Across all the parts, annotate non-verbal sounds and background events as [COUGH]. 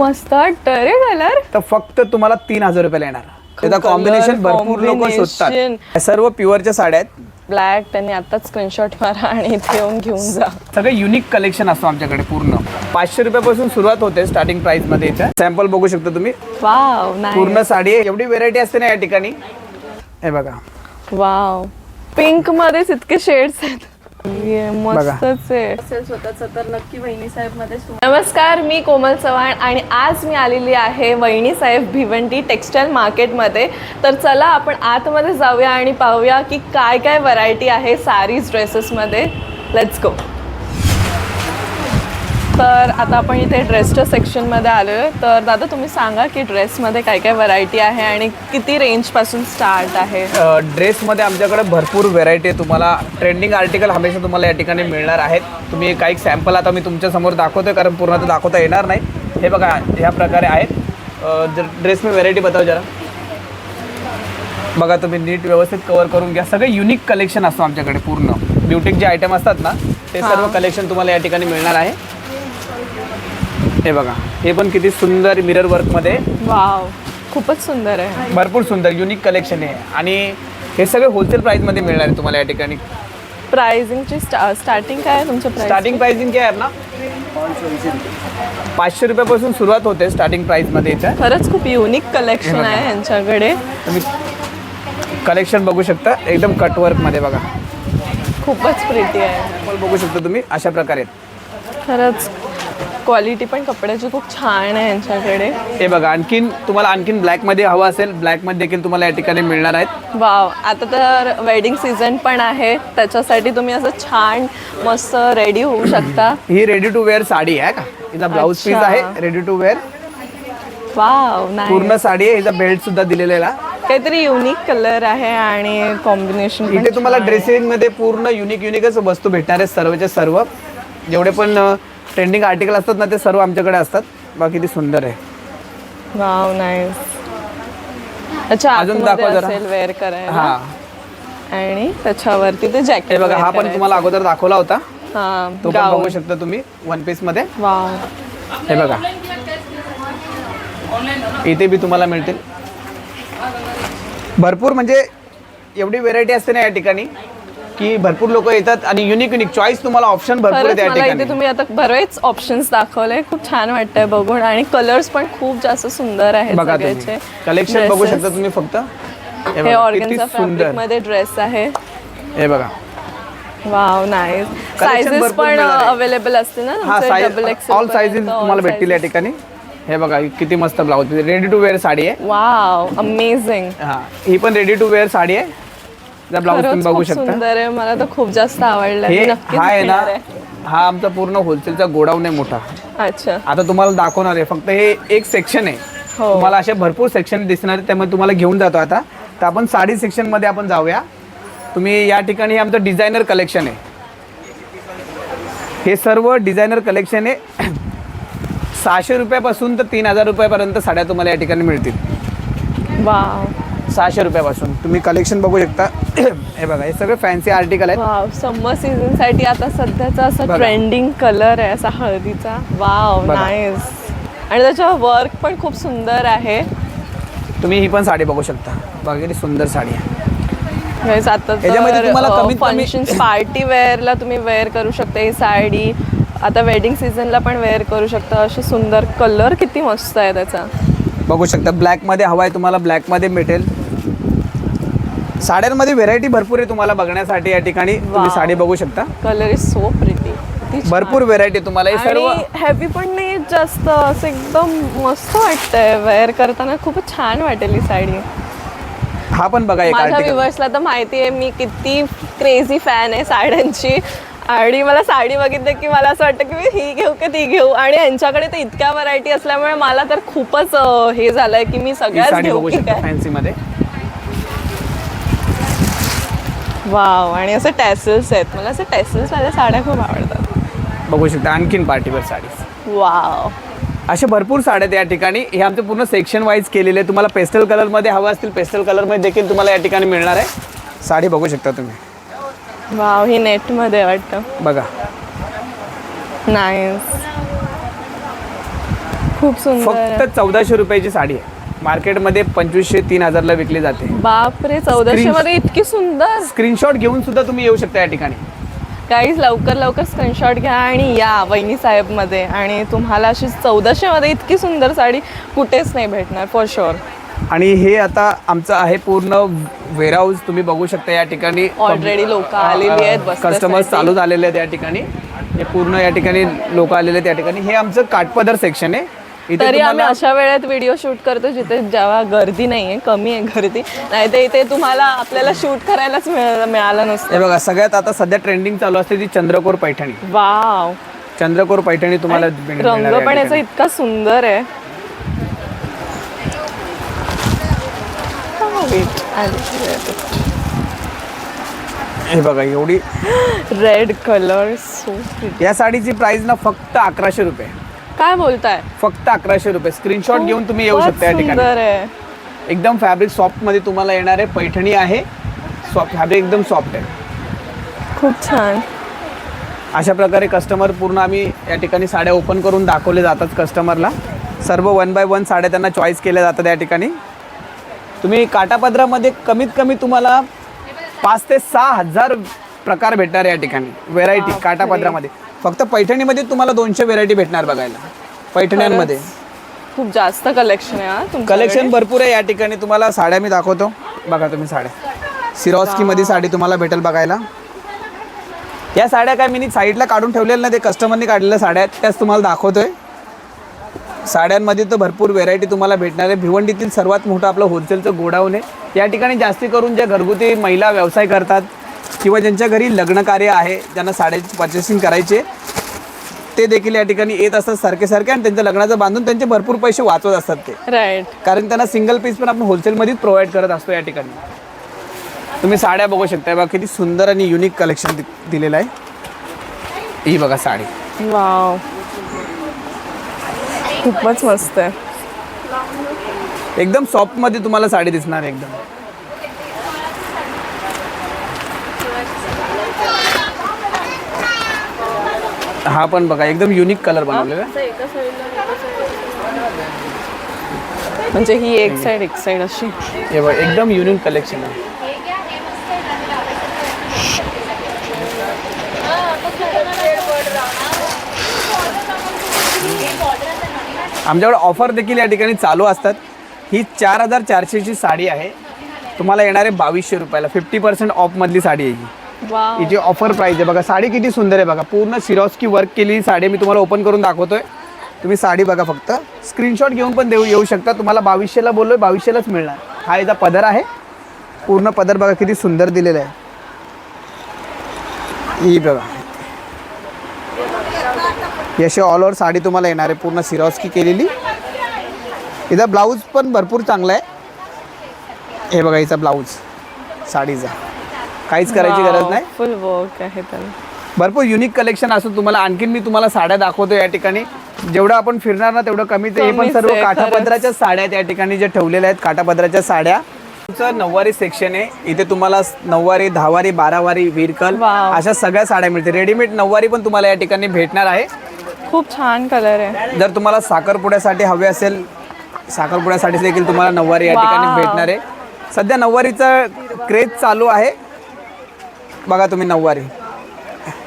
मस्त रे कलर तर फक्त तुम्हाला तीन हजार रुपयाला येणार. त्याचा कॉम्बिनेशन भरपूर लोक combination. शोधतात या सर्व प्युअरच्या साड्या आहेत. ब्लॅक त्यांनी आताच स्क्रीनशॉट मारा आणि इथे येऊन घेऊन जा. सगळं युनिक कलेक्शन असतो आमच्याकडे पूर्ण. पाचशे रुपयापासून सुरुवात होते स्टार्टिंग प्राइसमध्ये इथे. सॅम्पल बघू शकता तुम्ही. वाव नाही पूर्ण साडी आहे. एवढी व्हेरायटी असते ना या ठिकाणी. हे बघा. वाव पिंक मध्येच इतके शेड्स आहेत. मस्तच आहे. स्वतःच तर नक्की वहिनी साहेबमध्ये नमस्कार मी कोमल चव्हाण आणि आज मी आलेली आहे वहिनी साहेब भिवंडी टेक्स्टाईल मार्केटमध्ये. तर चला आपण आतमध्ये जाऊया आणि पाहूया की काय काय व्हरायटी आहे सारीज ड्रेसेसमध्ये. लेट्स गो तर आता आपण इथे ड्रेसच्या सेक्शनमध्ये आलो आहे तर दादा तुम्ही सांगा की ड्रेसमध्ये काय काय व्हरायटी आहे आणि किती रेंजपासून स्टार्ट आहे? ड्रेसमध्ये आमच्याकडे भरपूर व्हेरायटी आहे. तुम्हाला ट्रेंडिंग आर्टिकल हमेशा तुम्हाला या ठिकाणी मिळणार आहेत. तुम्ही काही सॅम्पल आता मी तुमच्यासमोर दाखवतोय कारण पूर्ण तर दाखवता येणार नाही. हे बघा ह्या प्रकारे आहेत. ड्रेस मी व्हेरायटी बताव जरा. बघा तुम्ही नीट व्यवस्थित कवर करून घ्या. सगळे युनिक कलेक्शन असतो आमच्याकडे पूर्ण. ब्युटिक जे आयटम असतात ना ते सर्व कलेक्शन तुम्हाला या ठिकाणी मिळणार आहे. हे बघा हे पण किती सुंदर मिरर वर्कमध्ये वाव खूपच सुंदर आहे. भरपूर सुंदर युनिक कलेक्शन आहे. आणि हे सगळे होलसेल प्राईसमध्ये मिळणार आहे तुम्हाला या ठिकाणी. प्राइसिंगची स्टा स्टार्टिंग काय आहे तुमचं प्राइस स्टार्टिंग प्राइसिंग काय आहे ना पाचशे रुपयापासून सुरुवात होते स्टार्टिंग प्राइसमध्ये इथं. खरंच खूप युनिक कलेक्शन. आहे यांच्याकडे. तुम्ही कलेक्शन बघू शकता एकदम कटवर्कमध्ये बघा. खूपच प्रिटी आहे. बघू शकता तुम्ही अशा प्रकारे. खरंच क्वालिटी पण कपड्याची खूप छान आहे यांच्याकडे. हे बघा आणखीन तुम्हाला आणखीन ब्लॅकमध्ये हवं असेल ब्लॅकमध्ये देखील तुम्हाला या ठिकाणी मिळणार आहेत. वाव आता तर वेडिंग सीझन पण आहे त्याच्यासाठी तुम्ही असं छान मस्त रेडी होऊ शकता. ही रेडी टू वेअर साडी आहे का? हिचा ब्लाऊज पीस अच्छा. आहे रेडी टू वेअर वाव नाही पूर्ण साडी आहे हिचा बेल्ट सुद्धा दिलेला आहे काहीतरी युनिक कलर आहे आणि कॉम्बिनेशन इथे तुम्हाला ड्रेसिंगमध्ये पूर्ण युनिक युनिकच वस्तू भेटणार आहेत सर्वचे सर्व. जेवढे पण ट्रेंडिंग आर्टिकल असतात ना ते सर्व आमच्याकडे असतात. बघा किती सुंदर आहे. वाव नाईस अच्छा अजून आतमध्ये दाखवा जरा. असेल वेअर करायला. हा. आणि त्याच्यावरती ते हे जॅकेट बघा हा पण तुम्हाला अगोदर दाखवला होता. हा तो पण गाऊन बघू शकता तुम्ही वन पीसमध्ये. वाव हे बघा. इथे बी तुम्हाला मिळतील. भरपूर म्हणजे एवढी व्हेरायटी असते ना या ठिकाणी. की भरपूर लोक येतात आणि युनिक युनिक चॉईस तुम्हाला ऑप्शन भरपूर खरंच आहेत या मला इथे ठिकाणी. तुम्ही आता बरेच ऑप्शन्स दाखवले खूप छान वाटतंय बघून. आणि कलर्स पण खूप जास्त सुंदर आहेत बघा सगळ्याचे. तुम्ही कलेक्शन बघू Dresses. शकता तुम्ही फक्त. हे हे बघा, किती ऑर्गनचा सुंदर. मध्ये ड्रेस आहे. हे बघा. वाव नाईस सायझेस भरपूर पण मिळणार आहे. अवेलेबल असते ना हा तुमचे? साईज ऑल साईजेस तुम्हाला भेटतील या. ठिकाणी. हे बघा किती मस्त blouse ready to wear sari आहे. वाव अमेझिंग हा ही पण रेडी टू वेअर साडी आहे. ब्लाऊज तुम्ही बघू शकता. सुंदर आहे. मला तर खूप जास्त आवडलं. हे हा आहे ना. हा आमचा पूर्ण होलसेलचा गोडाऊन आहे मोठा. अच्छा. आता तुम्हाला दाखवणार आहे. फक्त हे एक सेक्शन आहे. हो. तुम्हाला असे भरपूर सेक्शन दिसणार त्यामुळे तुम्हाला घेऊन जातो आता. तर आपण साडी सेक्शनमध्ये आपण जाऊया. तुम्ही या ठिकाणी हे आमचं डिझायनर कलेक्शन आहे. हे सर्व डिझायनर कलेक्शन आहे. सहाशे रुपयापासून तर तीन हजार रुपयापर्यंत साड्या तुम्हाला या ठिकाणी मिळतील. वाव. सहाशे रुपयापासून. तुम्ही कलेक्शन बघू शकता. हे बघा हे सगळे फॅन्सी आर्टिकल आहेत. वाव समर सीझनसाठी आता सध्याचा असा बघा. ट्रेंडिंग कलर आहे असा हळदीचा. वाव बघा. नाईस आणि त्याच्या वर्क पण खूप सुंदर आहे. तुम्ही ही पण साडी बघू शकता. बघा किती सुंदर साडी आहे. Guys, आता याच्यामध्ये तुम्हाला कमीत कमी- फंक्शन्स पार्टी वेअरला तुम्ही वेअर करू शकता. ही साडी आता वेडिंग सीझनला पण वेअर करू शकता. अशी सुंदर कलर किती मस्त आहे त्याचा. बघू शकता ब्लॅकमध्ये हवा आहे तुम्हाला ब्लॅकमध्ये भेटेल साड्यांमध्ये व्हेरायटी भरपूर आहे तुम्हाला बघण्यासाठी या ठिकाणी. तुम्ही. साडी बघू शकता. कलर इज सो प्रिटी भरपूर व्हेरायटी तुम्हाला. हे सर्व हेवी पण नाही जास्त असं एकदम मस्त वाटतंय. वेअर करताना खूपच छान वाटेल ही साडी. हा पण बघा एक माझ्या व्ह्युअर्सला तर माहिती आहे मी किती क्रेझी फॅन आहे साड्यांची. आणि मला साडी बघितली की मला असं वाटतं की मी ही घेऊ की ती घेऊ. आणि यांच्याकडे तर इतक्या व्हरायटी असल्यामुळे मला तर खूपच अं, हे झालंय की मी ही सगळ्याच साडी घेऊ बघू की शकता काय. फॅन्सी मध्ये. वाव आणि असं टॅसल्स आहेत. मला असं टॅसल्स वाल्या साड्या खूप आवडतात. बघू शकता आणखीन पार्टीवर साडी. वाव. असे भरपूर साड्या आहेत या ठिकाणी. हे आमचे पूर्ण सेक्शन वाईज केलेले आहे. तुम्हाला पेस्टल कलरमध्ये हवं असतील पेस्टल कलरमध्ये देखील तुम्हाला या ठिकाणी मिळणार आहे. साडी बघू शकता तुम्ही. वाव ही नेटमध्ये वाटतं. बघा. नाईस खूप सुंदर. फक्त चौदाशे रुपयाची साडी आहे. मार्केटमध्ये पंचवीसशे तीन हजारला विकली जाते. बापरे चौदाशे मध्ये इतकी सुंदर. स्क्रीनशॉट घेऊन सुद्धा तुम्ही येऊ शकता या ठिकाणी. गाईज लवकर लवकर स्क्रीनशॉट घ्या आणि या वहिनी साहेबमध्ये आणि तुम्हाला अशी चौदाशे मध्ये इतकी सुंदर साडी कुठेच नाही भेटणार फॉर शुअर आणि हे आता आमचं आहे पूर्ण वेअरहाऊस तुम्ही बघू शकता या ठिकाणी. Already लोकं आलेली आहेत. कस्टमर्स चालू झालेले आहेत या ठिकाणी. हे पूर्ण या ठिकाणी लोक आलेले आहेत या ठिकाणी. हे आमचं काठपदर सेक्शन आहे. इथे तरी आम्ही तुम्हाला अशा वेळेत व्हिडिओ शूट करतो जिथे जेव्हा गर्दी नाहीये कमी आहे गर्दी. नाही तर इथे तुम्हाला आपल्याला शूट करायलाच मिळ- मिळालं नसतं. हे बघा सगळ्यात आता सध्या ट्रेंडिंग चालू असते ती चंद्रकोर पैठणी. वाव. चंद्रकोर पैठणी तुम्हाला मिळणार रंग या पण याचा ठिकाणी. इतका सुंदर आहे. हा, wait, आली. हे बघा एवढी रेड कलर सो या साडीची प्राइस ना फक्त अकराशे रुपये. काय बोलताय? फक्त अकराशे रुपये. स्क्रीनशॉट घेऊन तुम्ही येऊ शकता या ठिकाणी. एकदम फॅब्रिक सॉफ्टमध्ये तुम्हाला येणार आहे पैठणी आहे. सॉफ्ट फॅब्रिक एकदम सॉफ्ट आहे. खूप छान. अशा प्रकारे कस्टमर पूर्ण आम्ही या ठिकाणी साड्या ओपन करून दाखवले जातात कस्टमरला सर्व वन बाय वन साड्या त्यांना चॉईस केल्या जातात या ठिकाणी. तुम्ही काटापदरामध्ये कमीत कमी तुम्हाला पाच ते सहा हजार प्रकार भेटणार या ठिकाणी. व्हेरायटी काटापदरामध्ये. फक्त पैठणीमध्ये तुम्हाला दोनशे व्हेरायटी भेटणार बघायला. पैठण्यांमध्ये. खूप जास्त कलेक्शन आहे हा तुमच्याकडे. कलेक्शन भरपूर आहे या ठिकाणी. तुम्हाला साड्या मी दाखवतो. बघा तुम्ही साड्या. सिरॉस्कीमध्ये साडी तुम्हाला भेटेल बघायला. या साड्या काय मी साईडला काढून ठेवलेल्या ना ते कस्टमरने काढलेल्या साड्या आहेत. त्याच तुम्हाला दाखवतोय. साड्यांमध्ये तर भरपूर व्हेरायटी तुम्हाला भेटणार आहे. भिवंडीतील सर्वात मोठं आपलं होलसेलचं गोडाऊन आहे. या ठिकाणी जास्ती करून ज्या घरगुती महिला व्यवसाय करतात किंवा ज्यांच्या घरी लग्न कार्य आहे ज्यांना साड्याची पर्चेसिंग करायचे ते देखील या ठिकाणी येत असतात सारखे सारखे आणि त्यांच्या लग्नाचं बांधून त्यांचे भरपूर पैसे वाचवत असतात ते. राईट कारण त्यांना सिंगल पीस पण आपण होलसेलमध्येच प्रोव्हाइड करत असतो या ठिकाणी. तुम्ही साड्या बघू शकता बघा किती सुंदर आणि युनिक कलेक्शन दिलेलं आहे. ही बघा साडी. वाव खूपच मस्त आहे. एकदम सॉफ्टमध्ये तुम्हाला साडी दिसणार आहे एकदम. हा पण बघा एकदम युनिक कलर बनवलेला. आहे. म्हणजे ही एक साइड एक साइड अशी. हे बघा एकदम युनिक कलेक्शन आहे. आमच्याकडे ऑफर देखील या ठिकाणी चालू असतात. ही चार हजार चारशेची साडी आहे. तुम्हाला येणार बावीसशे रुपयाला फिफ्टी पर्सेंट ऑफमधली साडी आहे ही. हिची ऑफर प्राईस आहे बघा साडी किती सुंदर आहे बघा. पूर्ण सिरॉस्की वर्क केलेली साडी मी तुम्हाला ओपन करून दाखवतोय. तुम्ही साडी बघा फक्त. स्क्रीनशॉट घेऊन पण देऊ येऊ शकता. तुम्हाला बावीसशेला बोललोय बावीसशेलाच मिळणार. हा याचा पदर आहे. पूर्ण पदर बघा किती सुंदर दिलेला आहे. ही बघा. याशी ऑल ओव्हर साडी तुम्हाला येणार आहे. पूर्ण सिरॉस्की केलेली. इथं ब्लाऊज पण भरपूर चांगला आहे. हे बघा हिचा ब्लाऊज साडीचा. काहीच करायची गरज नाही. फुल वर्क आहे त्याला भरपूर युनिक कलेक्शन असं तुम्हाला आणखीन मी तुम्हाला साड्या दाखवतो या ठिकाणी. जेवढं आपण फिरणार ना तेवढं कमी ते हे पण सर्व काठापदराच्या साड्या आहेत या ठिकाणी जे ठेवलेल्या आहेत काठापदराच्या साड्या. तुमचं नऊवारी सेक्शन आहे. इथे तुम्हाला नऊवारी दहावारी बारावारी विरकल. अशा सगळ्या साड्या मिळतील. रेडीमेड नऊवारी पण तुम्हाला या ठिकाणी भेटणार आहे. खूप छान कलर आहे. जर तुम्हाला साखरपुड्यासाठी हवे असेल साखरपुड्यासाठी देखील तुम्हाला नऊवारी या ठिकाणी. भेटणार आहे. सध्या नऊवारीचं क्रेज चालू आहे. बघा तुम्ही नऊवारी.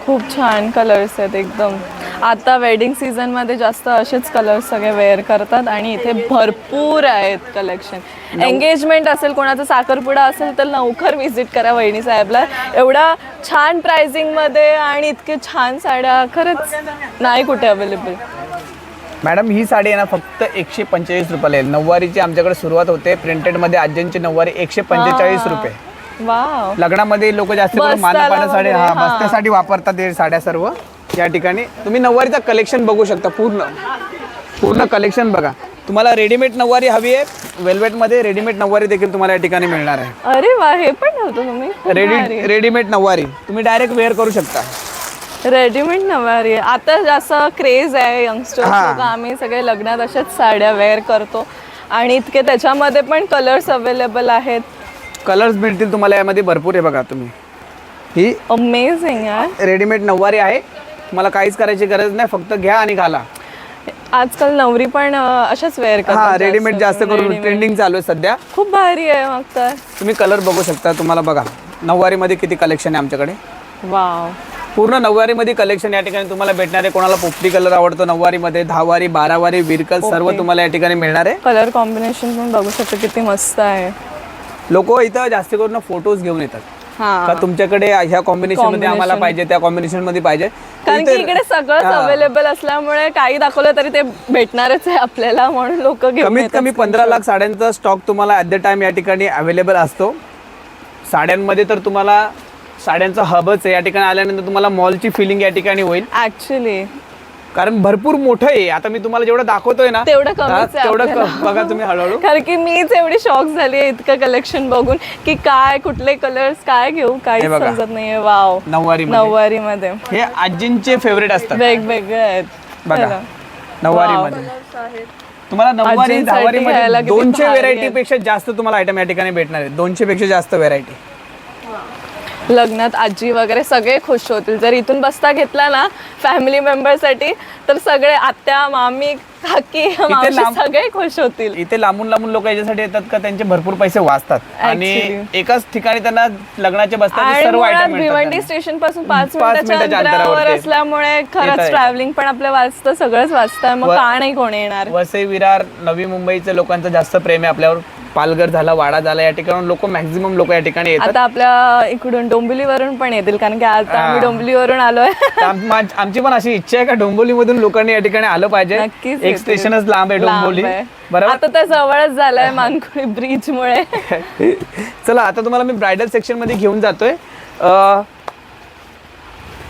खूप छान कलर्स आहेत एकदम. आता वेडिंग सीझनमध्ये जास्त असेच कलर्स सगळे वेअर करतात आणि इथे भरपूर आहेत कलेक्शन एंगेजमेंट असेल कोणाचा साखरपुडा असेल तर लवकर व्हिजिट करा वहिनी साहेबला. एवढा छान प्राइसिंगमध्ये आणि इतके छान साड्या खरंच नाही कुठे अवेलेबल मॅडम ही साडी आहे ना फक्त एकशे पंचेचाळीस रुपयाला येईल. नऊवारीची आमच्याकडे सुरुवात होते प्रिंटेडमध्ये आज्यांची नऊवारी एकशे पंचेचाळीस रुपये. वाव. लग्नामध्ये लोक जास्त करून बस्ताला मानापानासाठी वगैरे, हा हा. बस्त्यासाठी वापरतात हे साड्या सर्व. या ठिकाणी तुम्ही नऊवारीचं कलेक्शन बघू शकता पूर्ण. पूर्ण कलेक्शन बघा. तुम्हाला रेडीमेड नऊवारी हवी आहे. वेल्वेटमध्ये रेडीमेड नऊवारी देखील तुम्हाला या ठिकाणी मिळणार आहे. अरे वा हे पण तुम्ही. Ready readymade nauvari. तुम्ही डायरेक्ट वेअर करू शकता. रेडीमेड नवारी आता जास्त क्रेज आहे यंगस्टर्स हा. लोक. आम्ही सगळे लग्नात अशाच साड्या वेअर करतो. आणि इतके त्याच्यामध्ये पण कलर्स अवेलेबल आहेत. कलर्स मिळतील तुम्हाला यामध्ये भरपूर आहे बघा तुम्ही. ही अमेझिंग यार रेडीमेड नऊवारी आहे. तुम्हाला काहीच करायची गरज नाही फक्त घ्या आणि घाला. आजकाल नवरी पण अशाच वेअर हा रेडीमेड जास्त करून. ट्रेंडिंग चालू आहे सध्या. खूप भारी आहे मग तर. तुम्ही कलर बघू शकता तुम्हाला बघा. नऊवारीमध्ये किती कलेक्शन आहे आमच्याकडे. वाव पूर्ण नऊवारीमध्ये कलेक्शन या ठिकाणी तुम्हाला भेटणार आहे. कोणाला पोपटी कलर आवडतो नऊवारीमध्ये दहावारी बारावारी विरकल सर्व तुम्हाला या ठिकाणी मिळणार आहे. कलर कॉम्बिनेशन पण बघू शकतो किती मस्त आहे. लोक इथं जास्त करून फोटोज घेऊन येतात. हा. का तुमच्याकडे ह्या कॉम्बिनेशनमध्ये आम्हाला. पाहिजे त्या कॉम्बिनेशनमध्ये पाहिजे. कारण की इकडे सगळंच. अवेलेबल असल्यामुळे काही दाखवलं तरी ते भेटणारच आहे आपल्याला म्हणून लोक कमीत. कमी पंधरा लाख साड्यांचा स्टॉक तुम्हाला ॲट द टाइम या ठिकाणी अवेलेबल असतो. साड्यांमध्ये तर तुम्हाला साड्यांचा हबच आहे. या ठिकाणी आल्यानंतर तुम्हाला मॉलची फिलिंग या ठिकाणी होईल. ऍक्च्युली कारण भरपूर मोठं आहे. आता मी तुम्हाला जेवढं दाखवतोय ना तेवढं कमीच आहे तेवढं. क- बघा तुम्ही हळूहळू. कारण की मीच एवढी शॉक झाली आहे इतकं कलेक्शन बघून की काय कुठले कलर्स काय घेऊ काहीच हे बघा. समजत नाहीये. वाव नऊवारी नऊवारी मध्ये हे आजींचे फेवरेट असतात. वेगवेगळे आहेत बघा. नऊवारी. मध्ये तुम्हाला नऊवारी आजींसाठी दहावारी घ्यायला मध्ये किती दोनशे भारी व्हेरायटी. पेक्षा जास्त तुम्हाला आयटम या ठिकाणी भेटणार आहे. दोनशे पेक्षा जास्त व्हेरायटी लग्नात आजी वगैरे सगळे खुश होतील. जर इथून बस्ता घेतला ना फॅमिली मेंबरसाठी तर सगळे आत्या मामी काकी मावशी लांब- सगळे खुश होतील. इथे लांबून लांबून लोक याच्यासाठी येतात का? त्यांचे भरपूर पैसे वाचतात. आणि Actually. एकाच ठिकाणी त्यांना लग्नाचे बसतात आणि सर्व मुळात आयटम भिवंडी स्टेशनपासून पाच पाच मिनिटाच्या मिनिटाच्या अंतरावर अंतरावरती. असल्यामुळे खरंच येतं. ट्रॅव्हलिंग पण आपलं वाचतं सगळंच वाचतं. मग व- का नाही कोण येणार? वसई विरार नवी मुंबईचे लोकांचं जास्त प्रेम आहे आपल्यावर. पालघर झाला वाडा झाला या ठिकाणी लोक मॅक्झिमम लोक या ठिकाणी येतात आता आपल्या इकडून डोंबिवलीवरून पण येतील कारण की आता आम्ही. डोंबिवलीवरून आलोय तर आम- मा- आमची पण अशी इच्छा आहे का डोंबिवलीमधून लोकांनी या ठिकाणी आलं पाहिजे नक्कीच एक येतील. स्टेशनच लांब आहे डोंबिवली आहे. बरोबर आता तर जवळच झालंय मानकुळी ब्रिज मुळे [LAUGHS] चला आता तुम्हाला मी ब्रायडल सेक्शनमध्ये घेऊन जातोय अं,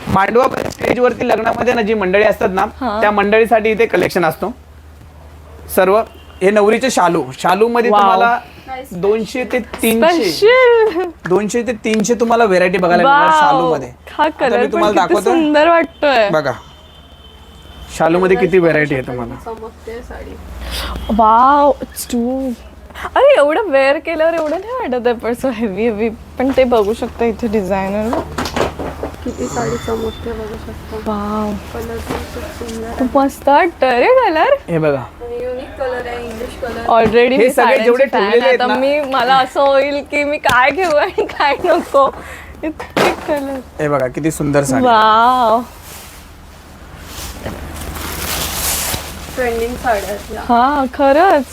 मांडवा स्टेजवरती लग्नामध्ये ना जी मंडळी असतात ना. त्या मंडळीसाठी इथे कलेक्शन असतो सर्व हे नवरीचे शालू. शालू मध्ये Wow. तुम्हाला दोनशे ते तीनशे. स्पेशल दोनशे ते तीनशे तुम्हाला व्हेरायटी बघायला मिळणार शालू मध्ये हा आता कलर मी पण तुम्हाला किती दाखवतो सुंदर वाटतोय. बघा. शालू मध्ये किती व्हेरायटी आहे तुम्हाला? वाव टू अरे एवढं वेअर केल्यावर एवढं नाही वाटत आहे पण सो हेवी हेवी पण ते बघू शकता इथे डिझायनर किती साडी बघू शकता. वाव. कलर पण खूप सुंदर खूप मस्त. वाटतंय रे कलर हे बघा. आणि युनिक कलर आहे इंग्लिश कलर ऑलरेडी हे सगळे जेवढे ठेवलेले आहेत आता ना- मी मला असं होईल की मी काय घेऊ आणि काय नको. इतके कलर हे बघा किती सुंदर साडी. वाव. ट्रेंडिंग साड्या आहेत या. हा खरंच.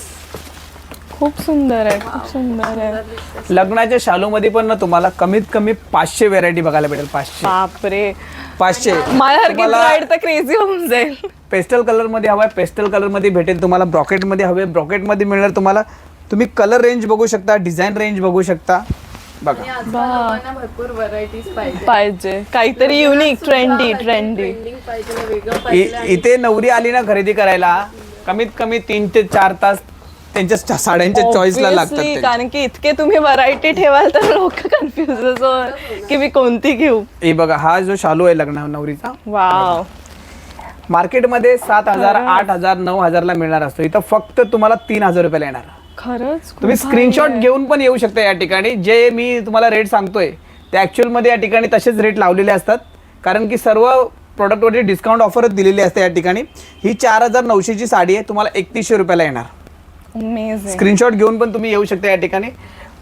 खूप सुंदर आहे खूप सुंदर आहे. लग्नाच्या शालू मध्ये पण ना तुम्हाला कमीत कमी पाचशे व्हेरायटी बघायला भेटेल पाचशे. बापरे. पाचशे. माझ्यासारखी तर क्रेझी होऊन जाईल. पेस्टल कलरमध्ये हवाय पेस्टल कलरमध्ये भेटेल तुम्हाला ब्रॉकेटमध्ये हवे ब्रॉकेटमध्ये मिळणार तुम्हाला. तुम्ही कलर रेंज बघू शकता डिझाईन रेंज बघू शकता. बघा. भरपूर व्हरायटीज पाहिजे. पाहिजे. काहीतरी युनिक ट्रेंडी ट्रेंडी इथे नवरी आली ना खरेदी करायला कमीत कमी तीन ते चार तास त्यांच्या साड्यांच्या चॉईसला लागतात Obviously. कारण की इतके तुम्ही व्हरायटी ठेवाल तर लोक कन्फ्युज की मी कोणती घेऊ? हे बघा हा जो शालू आहे लग्न नवरीचा वाव मार्केटमध्ये सात हजार आठ हजार नऊ हजारला मिळणार असतो. इथं फक्त तुम्हाला तीन हजार रुपयाला येणार. खरंच? खूप तुम्ही स्क्रीनशॉट. घेऊन पण येऊ शकता या ठिकाणी. जे मी तुम्हाला रेट सांगतोय ते actual मध्ये या ठिकाणी तसेच रेट लावलेले असतात. कारण की सर्व प्रोडक्टवरती डिस्काउंट ऑफरच दिलेली असते या ठिकाणी. ही चार हजार नऊशेची साडी आहे तुम्हाला एकतीसशे रुपयाला येणार. स्क्रीनशॉट घेऊन पण तुम्ही येऊ शकता या ठिकाणी.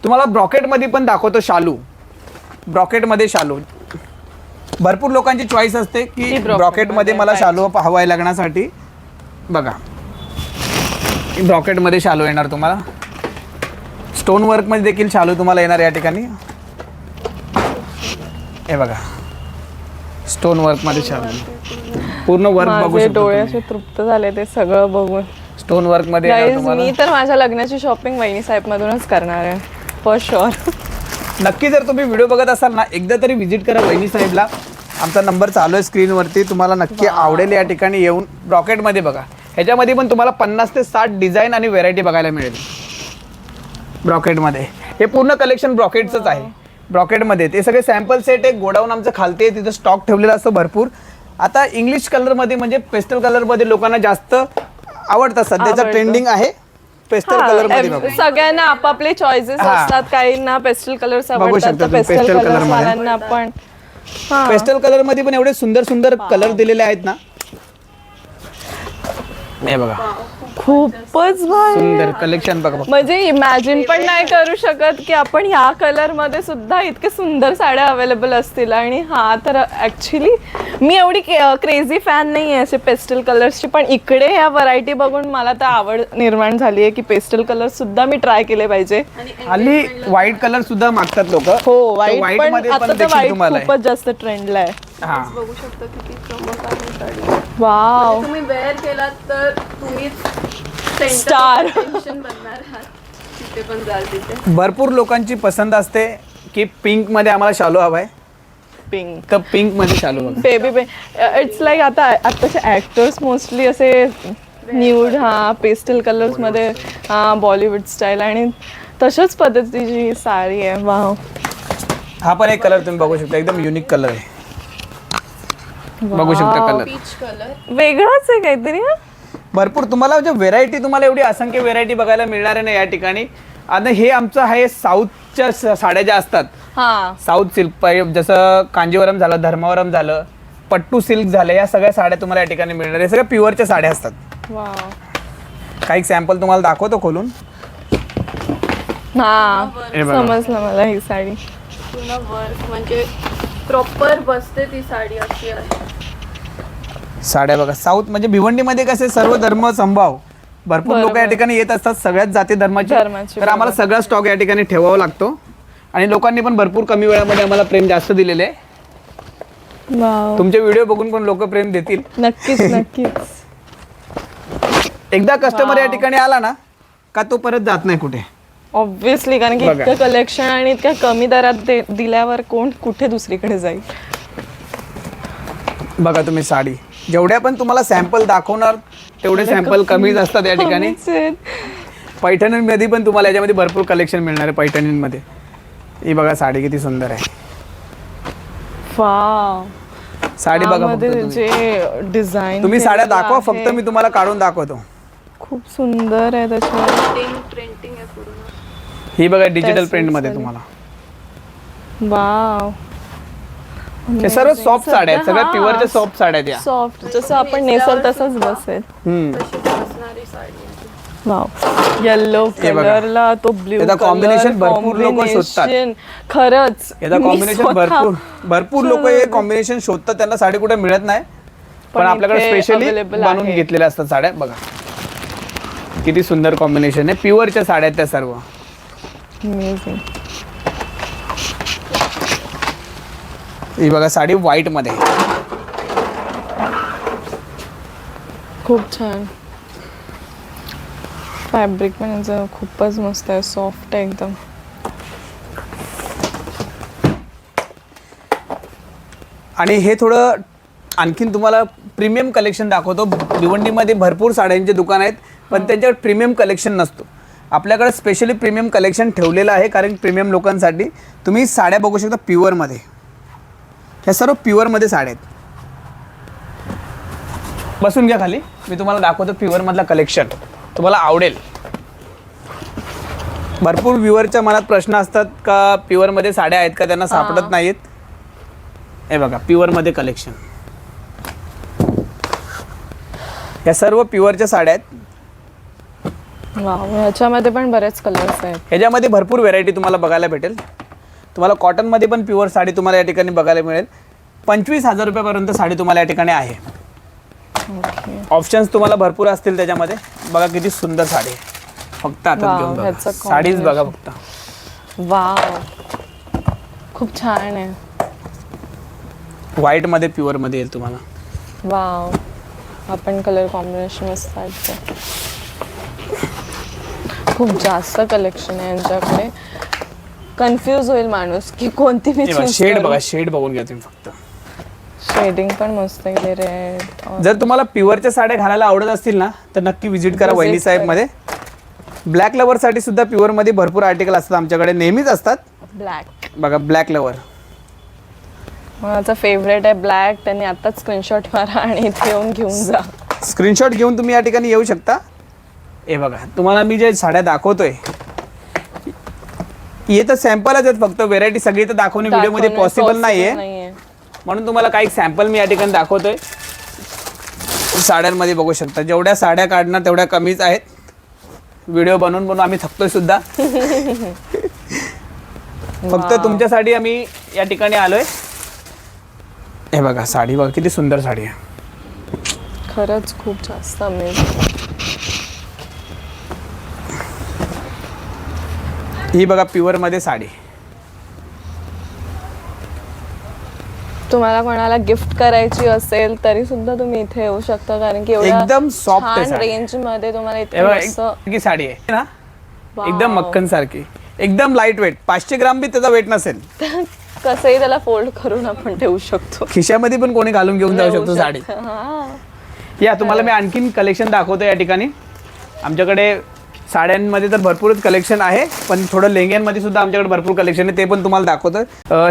तुम्हाला ब्रॉकेटमध्ये पण दाखवतो शालू. ब्रॉकेटमध्ये शालू. भरपूर लोकांची चॉईस असते की ब्रॉकेटमध्ये मला शालू हवाय लग्नासाठी बघा. ब्रॉकेटमध्ये शालू येणार तुम्हाला. स्टोन वर्कमध्ये देखील शालू तुम्हाला येणार या ठिकाणी. हे बघा. स्टोन वर्कमध्ये शालू. पूर्ण वर्क बघू डोळे. असे तृप्त झाले ते सगळं बघून. स्टोन येणार Guys, तुम्हाला? मी तर माझ्या लग्नाची शॉपिंग वहिनी साहेब मधूनच करणार आहे फॉर शुअर नक्की जर तुम्ही व्हिडिओ बघत असाल ना एकदा तरी व्हिजिट करा वहिनी साहेबला आमचा नंबर चालू आहे स्क्रीनवरती तुम्हाला नक्की आवडेल या ठिकाणी येऊन. ब्रॉकेटमध्ये बघा. ह्याच्यामध्ये पण तुम्हाला पन्नास ते साठ डिझाईन आणि व्हेरायटी बघायला मिळेल. ब्रॉकेटमध्ये हे पूर्ण कलेक्शन ब्रॉकेटचंच आहे. ब्रॉकेटमध्ये ते सगळे सॅम्पल सेट आहे गोडाऊन आमचं खालते आहे, तिथं स्टॉक ठेवलेला असतो भरपूर. आता इंग्लिश कलरमध्ये म्हणजे पेस्टल कलरमध्ये लोकांना जास्त आवडतं सध्याचं आवडतं. ट्रेंडिंग आहे पेस्टल बघा सगळ्यांना आपापले चॉईसेस हा. असतात काहींना पेस्टल कलर्स बघू आवडतात शकता तर तुम्ही पेस्टल pastel कलर्स color मध्ये. वाल्यांना पण हा. पेस्टल कलरमध्ये पण एवढे सुंदर सुंदर कलर दिलेले आहेत ना हे बघा खूपच भारी सुंदर कलेक्शन बघा बघा. म्हणजे इमॅजिन पण नाही करू शकत की आपण ह्या कलरमध्ये सुद्धा इतके सुंदर साड्या अवेलेबल असतील. आणि हा तर ऍक्च्युली मी एवढी क्रेझी फॅन नाही आहे असे पेस्टल कलर्सची पण इकडे ह्या व्हरायटी बघून मला तर आवड निर्माण झाली आहे की पेस्टल कलर सुद्धा मी ट्राय केले पाहिजे. हल्ली व्हाईट कलर सुद्धा मागतात लोक. हो वाईट पण मध्ये आता पण तर आहे. खूपच जास्त ट्रेंडला आहे. हा. बघू शकता किती चमक आहे साडी. वाव तुम्ही वेअर केलात तर तुम्ही Star. टेन्शन बनणार आहात. तिथे पण जाल तिथे. भरपूर लोकांची पसंत असते की पिंकमध्ये आम्हाला शालू हवाय. पिंक तर पिंकमध्ये शालू बघा बेबी बे इट्स लाईक आता आताचे ऍक्टर्स मोस्टली असे न्यूड हा पेस्टल कलर्समध्ये हा बॉलिवूड स्टाईल आणि तशाच पद्धतीची साडी आहे. वाव हा पण एक कलर तुम्ही बघू शकता. एकदम युनिक कलर आहे. बघू शकता कलर पीच कलर वेगळाच आहे काहीतरी हा? भरपूर. तुम्हाला म्हणजे व्हेरायटी तुम्हाला एवढी असंख्य व्हेरायटी बघायला मिळणार आहे ना या ठिकाणी आता हे आमचं आहे साऊथच्या साड्या ज्या असतात हा. साऊथ सिल्क जसं कांजीवरम झालं धर्मावरम झालं पट्टू सिल्क झालं या सगळ्या साड्या तुम्हाला या ठिकाणी मिळणार आहे सगळ्या प्युअरच्या साड्या असतात. काही सॅम्पल तुम्हाला दाखवतो खोलून. हा. समजलं मला ही साडी. पूर्ण वर्क म्हणजे प्रॉपर बसते ती साडी अशी आहे. साड्या बघा साऊथ म्हणजे भिवंडीमध्ये कसे सर्व धर्म संभाव. भरपूर लोक या ठिकाणी येत असतात सगळ्याच जाती धर्माची. धर्माची, तर आम्हाला सगळा स्टॉक या ठिकाणी ठेवावा लागतो. आणि लोकांनी पण भरपूर कमी वेळामध्ये आम्हाला प्रेम जास्त दिलेले. आहे वाव. तुमचे व्हिडिओ बघून पण लोक प्रेम देतील. नक्कीच नक्कीच. [LAUGHS] एकदा कस्टमर या ठिकाणी आला ना का तो परत जात नाही कुठे? ऑब्विसली कारण की बघा. इतकं कलेक्शन आणि इतक्या कमी दरात दे- दिल्यावर कोण कुठे दुसरीकडे जाईल? बघा तुम्ही साडी. जेवढ्या पण तुम्हाला सॅम्पल दाखवणार तेवढे सॅम्पल कमीच असतात या ठिकाणी. कमीच आहेत. पैठणींमध्ये पण तुम्हाला याच्यामध्ये भरपूर कलेक्शन मिळणार आहे पैठणींमध्ये. ही बघा साडी किती सुंदर आहे. वाव साडी बघा फक्त त्यामध्ये तुम्ही. जे डिझाईन तुम्ही साड्या दाखवा फक्त मी तुम्हाला काढून दाखवतो. खूप सुंदर आहे त्याच्यावर प्रिंटिंग प्रिंटिंग आहे पूर्ण. ही बघा डिजिटल प्रिंटमध्ये. तुम्हाला. वाव हे सर्व सॉफ्ट साड्या आहेत सगळ्या प्युअरच्या सॉफ्ट साड्या आहेत या. सॉफ्ट जसं आपण नेसल तसंच बसेल. हम्म. वाव येल्लो हे बघा. कलरला तो ब्ल्यू याचा combination भरपूर लोकं शोधतात. खरंच. याचा मी कॉम्बिनेशन स्वतः- भरपूर भरपूर लोक हे कॉम्बिनेशन शोधतात. त्यांना साडी कुठे मिळत नाही. पण पण आपल्याकडे इथे स्पेशली available बनवून आहे. घेतलेल्या असतात साड्या. बघा. किती सुंदर कॉम्बिनेशन आहे. प्युअरच्या साड्या आहेत त्या सर्व. Amazing. ही बघा साडी व्हाईटमध्ये. खूप छान. फॅब्रिक पण याचं खूपच मस्त आहे सॉफ्ट आहे एकदम. आणि हे थोडं आणखीन तुम्हाला प्रीमियम कलेक्शन दाखवतो. भिवंडीमध्ये भरपूर साड्यांचे दुकान आहेत पण त्यांच्यावर प्रीमियम कलेक्शन नसतो. आपल्याकडे स्पेशली प्रीमियम कलेक्शन ठेवलेलं आहे कारण प्रीमियम लोकांसाठी तुम्ही साड्या बघू शकता प्युअरमध्ये ह्या सर्व प्युअरमध्ये साड्या आहेत. बसून घ्या खाली. मी तुम्हाला दाखवतो प्युअरमधला कलेक्शन तुम्हाला आवडेल. भरपूर व्ह्युअरच्या मनात प्रश्न असतात का प्युअरमध्ये साड्या आहेत का? त्यांना सापडत नाहीत. हे बघा प्युअरमध्ये कलेक्शन या सर्व प्युअरच्या साड्या आहेत. वाव ह्याच्यामध्ये पण बरेच कलर्स आहेत. ह्याच्यामध्ये भरपूर व्हेरायटी तुम्हाला बघायला भेटेल. तुम्हाला कॉटनमध्ये पण प्युअर साडी तुम्हाला या ठिकाणी बघायला मिळेल. पंचवीस हजार रुपयापर्यंत साडी तुम्हाला या ठिकाणी आहे. ओके ऑप्शन्स तुम्हाला भरपूर असतील त्याच्यामध्ये. बघा किती सुंदर साडी आहे. फक्त आता Wow, ह्याचं साडीच बघा. फक्त. वाव खूप छान आहे. व्हाईटमध्ये प्युअरमध्ये येईल तुम्हाला. वाव आपण कलर कॉम्बिनेशन मस्त वाटतं खूप जास्त कलेक्शन आहे यांच्याकडे. कन्फ्यूज होईल माणूस की कोणती मी शेड बघा शेड बघून घ्या तुम्ही फक्त. शेडिंग पण मस्त आहे रेड जर तुम्हाला प्युअरच्या साड्या घालायला आवडत असतील ना तर नक्की विजिट करा वहिनी साहेबमध्ये ब्लॅक लवरसाठी सुद्धा प्युअरमध्ये भरपूर आर्टिकल असतात आमच्याकडे नेहमीच असतात. ब्लॅक बघा ब्लॅक लवर माझा फेवरेट आहे ब्लॅक त्यांनी आताच स्क्रीनशॉट मारा आणि इथे येऊन घेऊन जा. स्क्रीनशॉट घेऊन तुम्ही या ठिकाणी येऊ शकता. हे बघा तुम्हाला मी जे साड्या दाखवतोय हे तर सॅम्पलच आहेत फक्त. व्हेरायटी सगळी तर दाखवणे व्हिडिओमध्ये पॉसिबल नाहीये. म्हणून तुम्हाला काही सॅम्पल मी या ठिकाणी दाखवतोय. साड्यांमध्ये बघू शकता. जेवढ्या साड्या काढणार तेवढ्या कमीच आहेत. व्हिडिओ बनवून बनवून आम्ही थकतोय सुद्धा. [LAUGHS] फक्त तुमच्यासाठी आम्ही या ठिकाणी आलोय. हे बघा साडी बघा किती सुंदर साडी आहे. खरंच खूप जास्त ही बघा प्युअरमध्ये साडी. तुम्हाला कोणाला गिफ्ट करायची असेल तरी सुद्धा तुम्ही इथे येऊ शकता कारण की एवढ्या एकदम soft आहे छान साडी. रेंजमध्ये तुम्हाला हे इथे मस्त साडी आहे ना? Wow. एकदम मक्कन सारखी. एकदम लाइट वेट पाचशे ग्राम बी त्याचा वेट नसेल. [LAUGHS] कसंही त्याला फोल्ड करून आपण ठेवू शकतो. खिशामध्ये पण कोणी घालून घेऊन जाऊ शकतो साडी. [LAUGHS] हा. या तुम्हाला मी आणखीन कलेक्शन दाखवतो या ठिकाणी. आमच्याकडे साड्यांमध्ये तर भरपूरच कलेक्शन आहे पण थोडं लेंग्यांमध्ये सुद्धा आमच्याकडे भरपूर कलेक्शन आहे ते पण तुम्हाला दाखवतो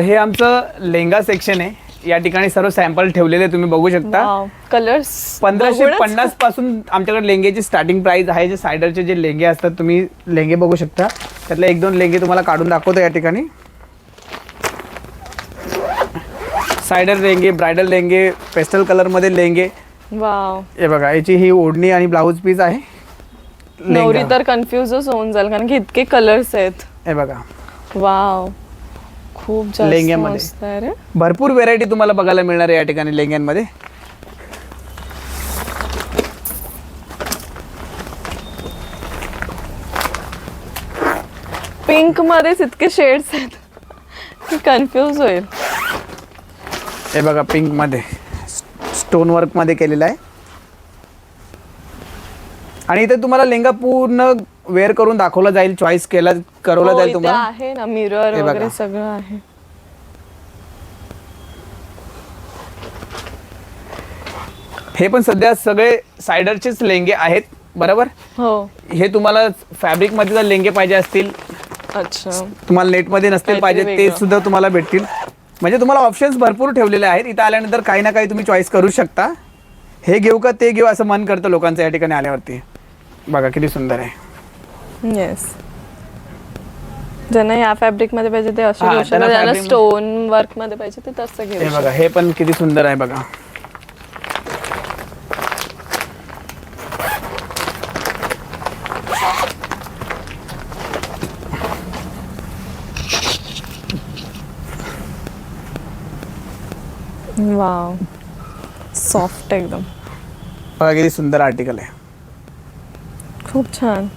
हे आमचं लेंगा सेक्शन आहे. या ठिकाणी सर्व सॅम्पल ठेवलेले तुम्ही बघू शकता. कलर्स पंधराशे पन्नासपासून आमच्याकडे लेंगेची स्टार्टिंग प्राइस आहे जे सायडरचे जे लेंगे असतात तुम्ही लेंगे बघू शकता. त्यातले एक दोन लेंगे तुम्हाला काढून दाखवतो या ठिकाणी. सायडर लेंगे ब्रायडल लेंगे पेस्टल कलरमध्ये लेंगे. हे बघा याची ही ओढणी आणि ब्लाऊज पीस आहे. नवरी. तर कन्फ्युजच होऊन जाईल कारण की इतके कलर्स आहेत. हे बघा. वाव खूप जास्त लेंग्यामध्ये. मस्त आहे रे. भरपूर व्हेरायटी तुम्हाला बघायला मिळणार आहे या ठिकाणी लेंग्यांमध्ये पिंक मध्येच इतके शेड्स आहेत की कन्फ्युज होईल. हे बघा पिंकमध्ये. स्टोन वर्कमध्ये केलेलं आहे. आणि इथे तुम्हाला लेंगा पूर्ण वेअर करून दाखवला जाईल चॉईस केला करवला हो, जाईल इथे तुम्हाला. आहे ना मिरर हे बघा. वगैरे सगळं आहे. हे पण सध्या सगळे सायडरचेच लेंगे आहेत बरोबर? हो. हे तुम्हाला फॅब्रिकमध्ये जर लेंगे पाहिजे असतील. अच्छा. तुम्हाला नेटमध्ये नसतील काहीतरी पाहिजे ते वेगळं. सुद्धा तुम्हाला भेटतील. म्हणजे तुम्हाला ऑप्शन्स भरपूर ठेवलेले आहेत. इथं आल्यानंतर काही ना काही तुम्ही चॉईस करू शकता. हे घेऊ का ते घेऊ असं मन करतं लोकांचं या ठिकाणी आल्यावरती. बघा किती सुंदर आहे. येस ज्यांना या फॅब्रिकमध्ये पाहिजे ते असे हा, घेऊ शकतात त्यांना ज्यांना fabric- स्टोन वर्कमध्ये पाहिजे ते तसं घेऊ हे शकतात बघा हे पण किती सुंदर आहे बघा. वाव सॉफ्ट एकदम. बघा किती सुंदर आर्टिकल आहे. खूप छान.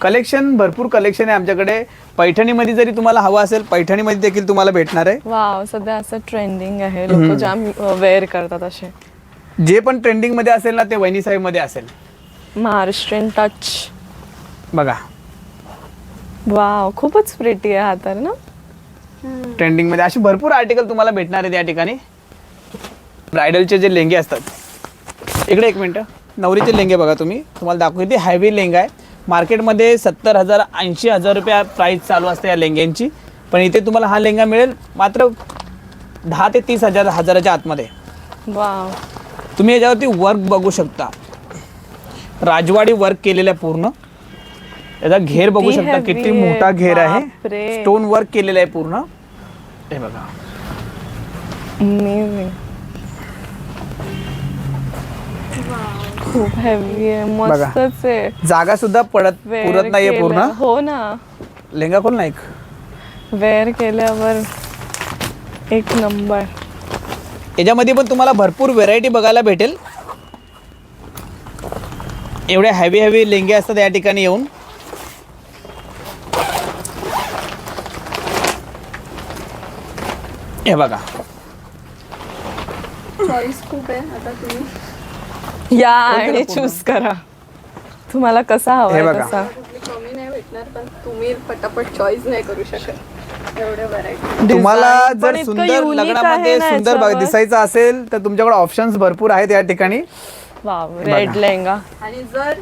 कलेक्शन भरपूर कलेक्शन आहे आमच्याकडे. पैठणीमध्ये जरी तुम्हाला हवं असेल पैठणीमध्ये देखील तुम्हाला भेटणार आहे. वाव सध्या असं ट्रेंडिंग आहे. लोक जाम वेअर करतात असे. जे पण ट्रेंडिंगमध्ये असेल ना ते वहिनी साहेबमध्ये असेल. महाराष्ट्रीयन टच बघा. वाव खूपच प्रिटी आहे हा तर ना? ट्रेंडिंगमध्ये असे भरपूर आर्टिकल तुम्हाला भेटणार आहेत या ठिकाणी. ब्रायडलचे जे लेंगे असतात. इकडे एक मिनटं. नवरीचे लेंगे बघा तुम्ही. तुम्हाला दाखवू किती हॅवी लेंगा आहे. मार्केटमध्ये सत्तर हजार ऐंशी हजार रुपया प्राईस चालू असते या लेंग्यांची. पण इथे तुम्हाला हा लेंगा मिळेल मात्र दहा ते तीस हजार हजाराच्या आतमध्ये. वाव तुम्ही याच्यावरती वर्क बघू शकता. राजवाडी वर्क केलेलं आहे पूर्ण. याचा घेर बघू किती शकता. heavy किती आहे. मोठा घेर आहे. स्टोन वर्क केलेलं आहे पूर्ण. हे बघा. खूप हेवी आहे. मस्तच आहे. जागा सुद्धा पडत Wear पुरत नाहीये केलं- पूर्ण. हो ना. लेंगा खोल ना एक. वेअर केल्यावर एक नंबर याच्यामध्ये पण तुम्हाला भरपूर व्हेरायटी बघायला भेटेल. एवढे हॅवी हॅवी लेंगे असतात या ठिकाणी येऊन. हे बघा. चॉईस खूप आहे आता तुम्ही. [LAUGHS] या आणि चूज करा. तुम्हाला कसा हे हवाय बघा. तसा. कुठली कमी नाही भेटणार पण तुम्ही पटापट चॉईस नाही करू शकत. एवढ्या व्हरायटी तुम्हाला Design पण जर इतकं सुंदर unique लग्नामध्ये आहे ना सुंदर बघ- याच्यावर. दिसायचं असेल तर तुमच्याकडे ऑप्शन्स भरपूर आहेत या ठिकाणी. वाव बघा. रेड लेहंगा. आणि जर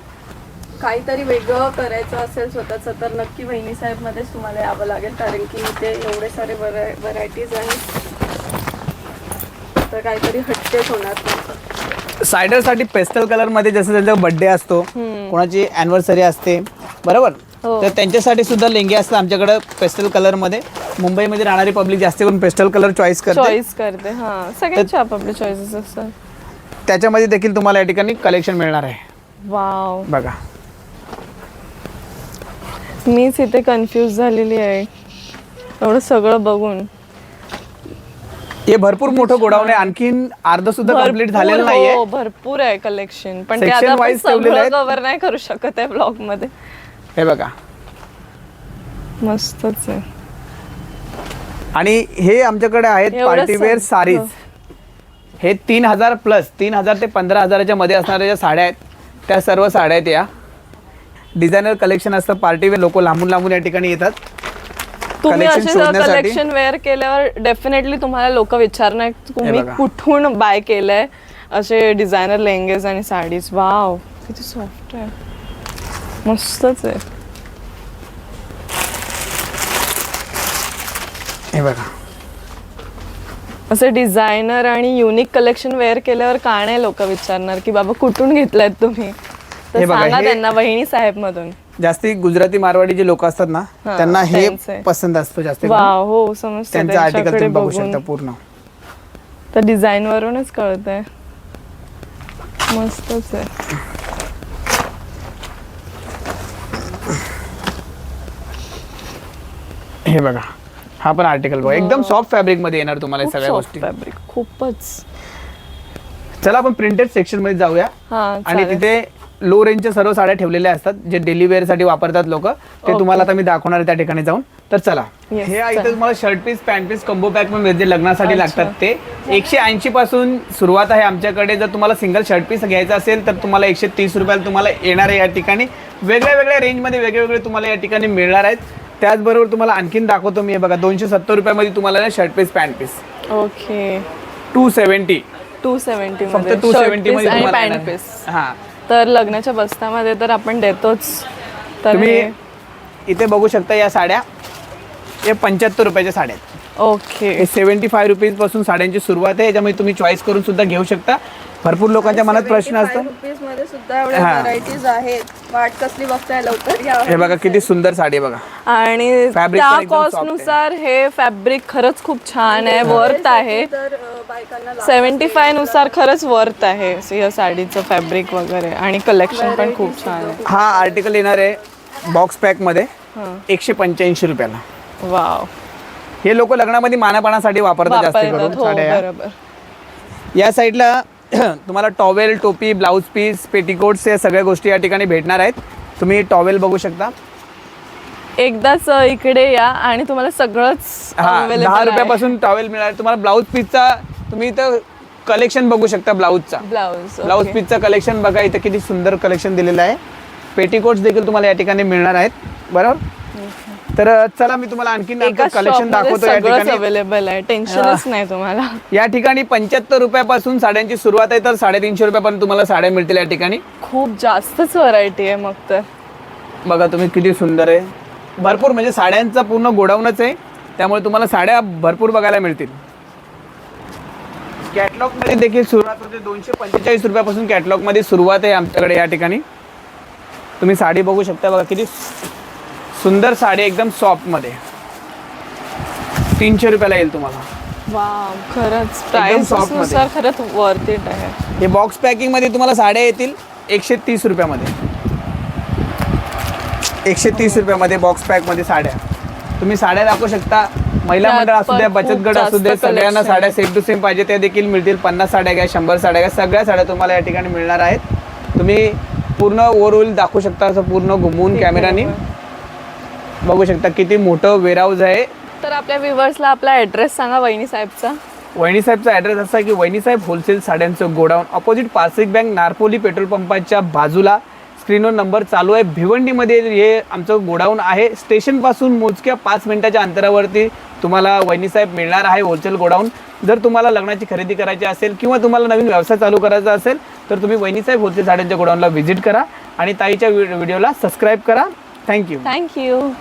काहीतरी वेगळं करायचं असेल स्वतःचं तर नक्की वहिनी साहेब मध्येच तुम्हाला यावं लागेल कारण की इथे एवढे सारे व्हरायटीज आहेत. तर काहीतरी हटकेच होणार तुमचं. सायडरसाठी पेस्टल कलरमध्ये जसं त्यांचा बर्थडे असतो कोणाची अॅनिव्हर्सरी असते बरोबर? हो. तर त्यांच्यासाठी सुद्धा लेंगे असतात आमच्याकडे पेस्टल कलरमध्ये मुंबईमध्ये राहणारी पब्लिक जास्त करून पेस्टल कलर चॉईस करते. चॉईस करते हा. सगळ्यांचे आपापले चॉईसेस असतात. त्याच्यामध्ये देखील तुम्हाला या ठिकाणी कलेक्शन मिळणार आहे. वाव बघा. मीच इथे कन्फ्यूज झालेली आहे. एवढं सगळं बघून. हे भरपूर मोठं गोडाऊन आहे. आणखीन अर्ध सुद्धा कंप्लीट झालेलं नाहीये. हो, भरपूर आहे कलेक्शन पण ते Section आता आपण wise ठेवलेलं सगळं आहे. कव्हर नाही करू शकत आहे ब्लॉगमध्ये हे बघा. मस्तच आहे. आणि हे आमच्याकडे आहेत एवढं पार्टीवेअर सारीज. हो. हे तीन हजार प्लस तीन हजार ते पंधरा हजाराच्या मध्ये असणाऱ्या ज्या साड्या आहेत त्या सर्व साड्या आहेत या. डिझायनर कलेक्शन असतं. पार्टीवेअर लोक लांबून लांबून या ठिकाणी येतात. तुम्ही Collection असे शोधण्यासाठी. कलेक्शन वेअर केल्यावर डेफिनेटली तुम्हाला लोक विचारणार तुम्ही बघा. कुठून बाय केलंय? असे डिझायनर लेंगेज आणि साडीज. वाव किती सॉफ्ट आहे. मस्तच आहे. हे बघा. असे डिझायनर आणि युनिक कलेक्शन वेअर केल्यावर का नाही लोक विचारणार की बाबा कुठून घेतलायत तुम्ही? तर हे बघा, सांगा हे- त्यांना वहिनी साहेब मधून जास्ती गुजराती मारवाडी जे लोक असतात ना हा, त्यांना हे त्यांचं आहे. पसंत असतो जास्त करून. हो समजते. त्यांचं आर्टिकल त्यांच्याकडे तुम्ही बघू बघून. शकता पूर्ण. तर डिझाईन वरूनच कळत आहे मस्तच आहे. हे बघा हा पण आर्टिकल बघा. एकदम सॉफ्ट फॅब्रिकमध्ये येणार तुम्हाला सगळ्या गोष्टी. फॅब्रिक खूपच. चला आपण प्रिंटेड सेक्शनमध्ये जाऊया. हा आणि चालेल. तिथे लो रेंजच्या सर्व साड्या ठेवलेल्या असतात जे डेली वेअरसाठी वापरतात लोक ते. तुम्हाला आता मी दाखवणार आहे त्या ठिकाणी जाऊन. तर चला. Yes, हे आहे. इथे तुम्हाला shirt piece pant piece combo पॅकमध्ये जे लग्नासाठी. लागतात ते. एकशे ऐंशी पासून सुरुवात आहे आमच्याकडे. जर तुम्हाला सिंगल शर्ट पीस घ्यायचा असेल तर तुम्हाला एकशे तीस रुपयाला तुम्हाला येणार आहे या ठिकाणी. वेगळ्या वेगळ्या रेंजमध्ये वेगळे वेगळे तुम्हाला या ठिकाणी मिळणार आहेत. त्याचबरोबर तुम्हाला आणखीन दाखवतो मी हे बघा दोनशे सत्तर रुपयामध्ये तुम्हाला ना shirt piece pant piece okay two seventy two seventy फक्त टू सेव्हन्टी मध्ये तुम्हाला येणार. पीस हा. तर लग्नाच्या बस्तामध्ये तर आपण देतोच. तर तुम्ही हे- इथे बघू शकता या साड्या. हे पंच्याहत्तर रुपयाच्या साड्या आहेत. ओके. सेव्हन्टी फाय रुपीजपासून साड्यांची सुरुवात आहे. याच्यामध्ये तुम्ही चॉईस करून सुद्धा घेऊ शकता. भरपूर लोकांच्या मनात प्रश्न असतो. रुपीजमध्ये सुद्धा एवढ्या हा. व्हरायटीज आहेत. वाट कसली बघताय लवकर? या हे बघा किती सुंदर साडी आहे बघा. आणि Fabric त्या पण एकदम soft कॉस्ट आहे. नुसार हे फॅब्रिक खरंच खूप छान आहे वर्थ आहे. तर अं, बायकांना लागतं. सेव्हन्टी फायनुसार खरंच वर्थ आहे या साडीचं फॅब्रिक वगैरे. आणि कलेक्शन पण खूप छान आहे. हा आर्टिकल येणार आहे बॉक्स पॅकमध्ये. एकशे पंच्याऐंशी रुपयाला. वाव हे लोक लग्नामध्ये मानापानासाठी वापरतात जास्त वापरतात करून हो साड्या. बरोबर. या साईडला [CLEARS THROAT] तुम्हाला टॉवेल टोपी ब्लाऊज पीस पेटिकोट्स या सगळ्या गोष्टी या ठिकाणी भेटणार आहेत. तुम्ही टॉवेल बघू शकता. एकदाच इकडे या आणि तुम्हाला सगळंच हा available दहा आहे. रुपयापासून टॉवेल मिळणार. तुम्हाला ब्लाऊज पीसचा तुम्ही इथं कलेक्शन बघू शकता ब्लाऊजचा. ब्लाऊज ब्लाऊज पीसचं कलेक्शन बघा इथं किती सुंदर कलेक्शन दिलेलं आहे. पेटिकोट्स देखील तुम्हाला या ठिकाणी मिळणार आहेत. बरोबर? तर चला मी तुम्हाला आणखीन कलेक्शन दाखवतो या ठिकाणी. अवेलेबल आहे. टेन्शनच नाही तुम्हाला. या ठिकाणी पंच्याहत्तर रुपयापासून साड्यांची सुरुवात आहे तर साडेतीनशे रुपयापर्यंत तुम्हाला साड्या मिळतील या ठिकाणी. खूप जास्तच व्हरायटी आहे मग तर. बघा तुम्ही किती सुंदर आहे. भरपूर म्हणजे साड्यांचा पूर्ण गोडाऊनच आहे. त्यामुळे तुम्हाला साड्या भरपूर बघायला मिळतील. कॅटलॉगमध्ये देखील सुरुवात होते दोनशे पंचेचाळीस रुपयापासून कॅटलॉगमध्ये सुरुवात आहे आमच्याकडे या ठिकाणी. तुम्ही साडी बघू शकता बघा किती सुंदर साडी एकदम सॉफ्टमध्ये. तीनशे रुपयाला येईल तुम्हाला. वाव खरंच. प्राइस soft मध्ये. नुसार खरंच वर्थ इट आहे. हे बॉक्स पॅकिंगमध्ये तुम्हाला साड्या येतील एकशे तीस रुपयामध्ये. एकशे तीस रुपयामध्ये बॉक्स पॅकमध्ये साड्या. तुम्ही साड्या दाखवू शकता. महिला त्यात मंडळ असू द्या बचत खूप गट असू द्या जास्त सगळ्यांना collection साड्या सेम टू सेम पाहिजे. त्या देखील मिळतील. पन्नास साड्या घ्या शंभर साड्या घ्या. सगळ्या साड्या तुम्हाला या ठिकाणी मिळणार आहेत. तुम्ही पूर्ण ओव्हरऑल दाखवू शकता असं पूर्ण घुमवून कॅमेरानी बघू शकता किती मोठं वेअरहाऊस आहे. तर आपल्या व्ह्युअर्सला आपला ॲड्रेस सांगा वहिनी साहेबचा. वहिनी साहेबचा ॲड्रेस असा की वहिनी साहेब होलसेल साड्यांचं godown opposite Parsik bank Narpoli petrol पंपाच्या बाजूला. स्क्रीनवर नंबर चालू आहे. भिवंडीमध्ये हे आमचं गोडाऊन आहे. स्टेशनपासून मोजक्या पाच मिनिटाच्या अंतरावरती तुम्हाला वहिनी साहेब मिळणार आहे होलसेल गोडाऊन. जर तुम्हाला लग्नाची खरेदी करायची असेल किंवा तुम्हाला नवीन व्यवसाय चालू करायचा असेल तर तुम्ही वहिनी साहेब होलसेल साड्यांच्या गोडाऊनला व्हिजिट करा आणि ताईच्या व्हिडिओला सबस्क्राईब करा. Thank you thank you